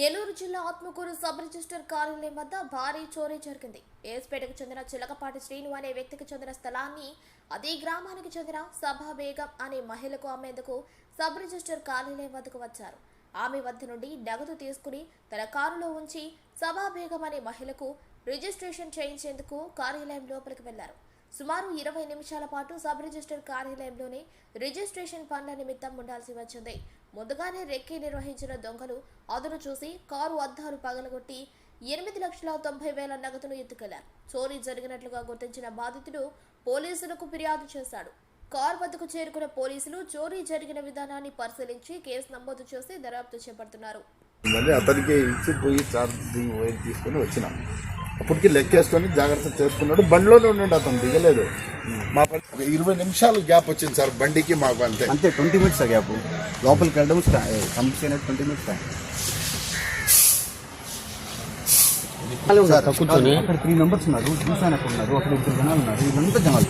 నెల్లూరు జిల్లా Atmakur sub register కార్యాలయం వద్ద భారీ చోరీ జరిగింది. ఏస్పేటకు చెందిన చిలకపాటి శ్రీను అనే వ్యక్తికి చెందిన స్థలాన్ని అదే గ్రామానికి చెందిన సభా బేగం అనే మహిళకు అమ్మేందుకు సబ్ రిజిస్టర్ కార్యాలయం వద్దకు వచ్చారు. ఆమె వద్ద నుండి నగదు తీసుకుని తన కారులో ఉంచి సభా బేగం అనే మహిళకు రిజిస్ట్రేషన్ చేయించేందుకు కార్యాలయం లోపలికి వెళ్ళారు. సుమారు ఇరవై నిమిషాల పాటు సబ్ రిజిస్టర్ కార్యాలయంలోనే రిజిస్ట్రేషన్ పనుల నిమిత్తం ఉండాల్సి వచ్చింది. ముందుగానే రెక్కి నిర్వహించిన దొంగలు అదును చూసి కారు అద్దాలు పగలగొట్టి ఎనిమిది లక్షల తొంభై వేల నగదును ఎత్తుకెళ్ళారు. చోరీ జరిగినట్లుగా గుర్తించిన బాధితుడు పోలీసులకు ఫిర్యాదు చేశాడు. కారు వద్దకు చేరుకున్న పోలీసులు చోరీ జరిగిన విధానాన్ని పరిశీలించి కేసు నమోదు చేసి దర్యాప్తు చేపడుతున్నారు. మళ్ళీ అతనికి ఇచ్చి పోయి ఛార్జింగ్ వైర్ తీసుకొని వచ్చిన. అప్పటికి లెక్కేసుకొని జాగ్రత్త చేసుకున్నాడు. బండిలోనే ఉండండి అతను దిగలేదు. మా పని ఇరవై నిమిషాలు గ్యాప్ వచ్చింది సార్ బండికి మాకు అంతే. అంతే ట్వంటీ మినిట్స్ గ్యాప్ లోపలికి వెళ్ళడం కంప్లీట్ ట్వంటీ మినిట్స్ టైం అక్కడ త్రీ మెంబర్స్ ఉన్నారు చూసాను అక్కడ ఉన్నారు అక్కడ ఇద్దరు జనాలు ఉన్నారు వీళ్ళంతా జనాలు.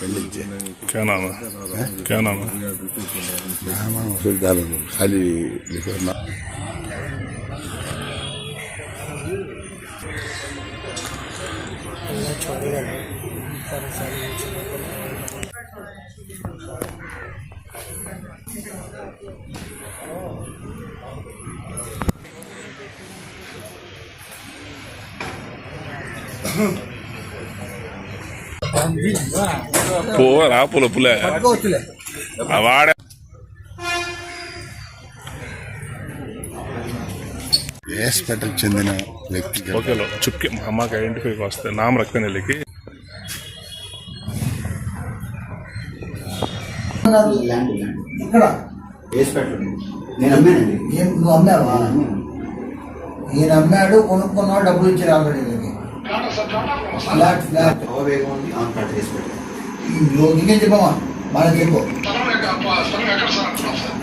فلجة كنعمة كنعمة ما وصلت على خلي Hmm. పోరా పుల పులే వాడే ఏస్పేటకు చెందిన వ్యక్తి ఓకే లో చుక్కి మా అమ్మకి ఐడెంటిఫైకి వస్తే నామ రక్త నెల్లికి ల్యాండ్ ల్యాండ్ ఇక్కడ నేను అమ్మానండి. నువ్వు అమ్మావా? అమ్మాడు కొనుక్కున్నాడు డబ్బులు ఆల్రెడీ. వీళ్ళకి. ఫ్లాట్ ఫ్లాట్ నీకేం చెప్పమా వాళ్ళకి చెప్పు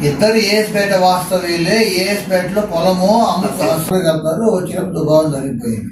ఇద్దరు ఏఎస్పేట వాస్తవ్యులే ఏఎస్పేటలో పొలము వెళ్తారు వచ్చినప్పుడు దుబావం జరిగిపోయింది